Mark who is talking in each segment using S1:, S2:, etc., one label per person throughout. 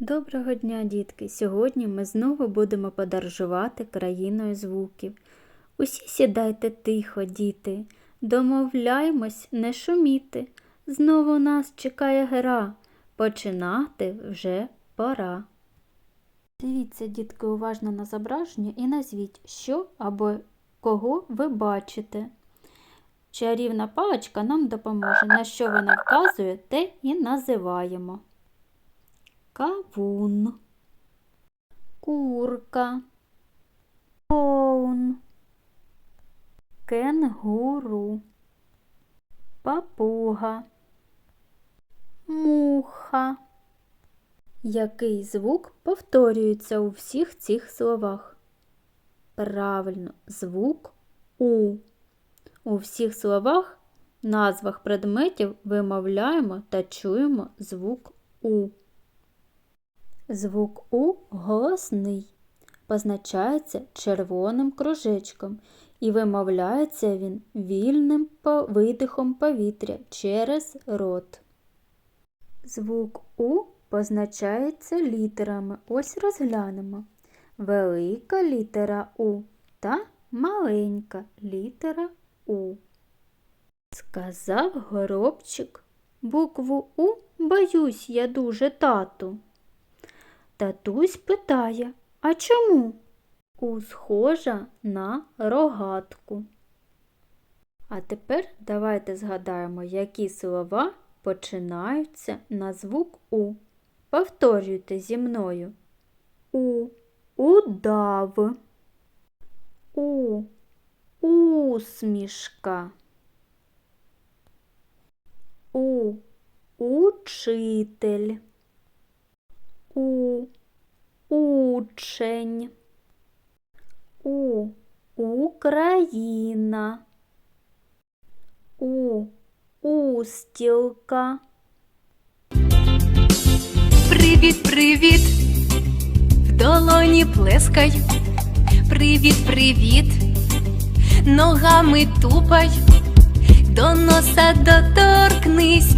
S1: Доброго дня, дітки! Сьогодні ми знову будемо подорожувати країною звуків. Усі сідайте тихо, діти, домовляймось не шуміти. Знову нас чекає гра. Починати вже пора. Дивіться, дітки, уважно на зображення і назвіть, що або кого ви бачите. Чарівна паличка нам допоможе, на що вона вказує, те і називаємо. Кавун, курка, клоун, кенгуру, папуга, муха. Який звук повторюється у всіх цих словах? Правильно, звук У. У всіх словах, назвах предметів вимовляємо та чуємо звук У. Звук У голосний, позначається червоним кружечком і вимовляється він вільним видихом повітря через рот. Звук У позначається літерами. Ось розглянемо. Велика літера У та маленька літера У. Сказав горобчик. Букву У боюсь я дуже тату. Татусь питає, а чому? У схожа на рогатку. А тепер давайте згадаємо, які слова починаються на звук У. Повторюйте зі мною. У. Удав. У. Усмішка. У. Учитель. У. Учень. У. Україна. У. Устілка.
S2: Привіт, привіт, в долоні плескай. Привіт, привіт, ногами тупай, до носа доторкнись,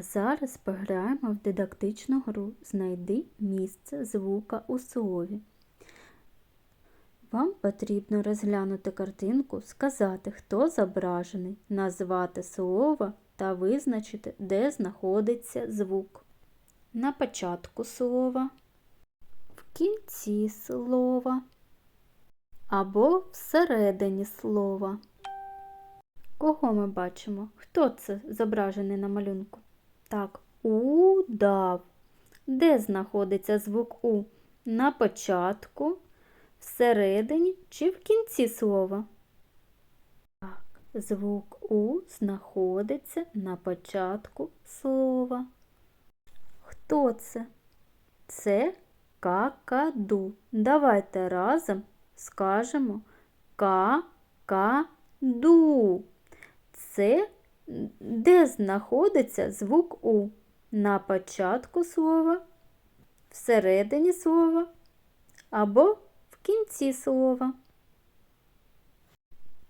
S1: А зараз пограємо в дидактичну гру Знайди місце звука у слові. Вам потрібно розглянути картинку, сказати, хто зображений, назвати слово та визначити, де знаходиться звук. На початку слова, в кінці слова або всередині слова. Кого ми бачимо? Хто це зображений на малюнку? Так, удав. Де знаходиться звук У? На початку, всередині чи в кінці слова? Так, звук У знаходиться на початку слова. Хто це? Це какаду. Давайте разом скажемо ка-ка-ду. Це де знаходиться звук У? На початку слова, всередині слова або в кінці слова.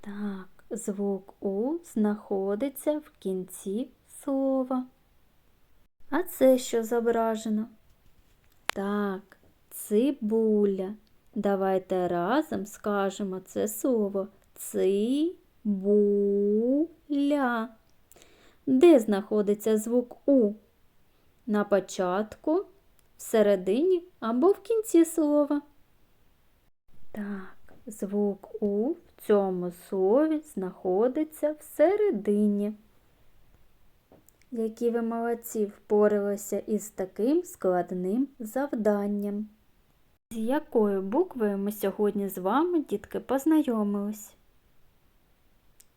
S1: Так, звук У знаходиться в кінці слова. А це що зображено? Так, цибуля. Давайте разом скажемо це слово цибуля. Де знаходиться звук У? На початку, всередині або в кінці слова? Так, звук У в цьому слові знаходиться всередині. Які ви молодці впоралися із таким складним завданням. З якою буквою ми сьогодні з вами, дітки, познайомились?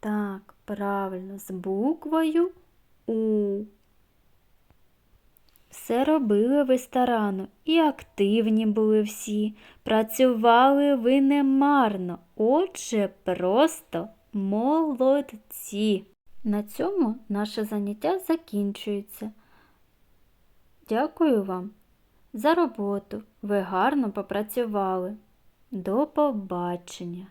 S1: Так, правильно, з буквою У. Все робили ви старанно і активні були всі. Працювали ви немарно, отже, просто молодці. На цьому наше заняття закінчується. Дякую вам за роботу. Ви гарно попрацювали. До побачення!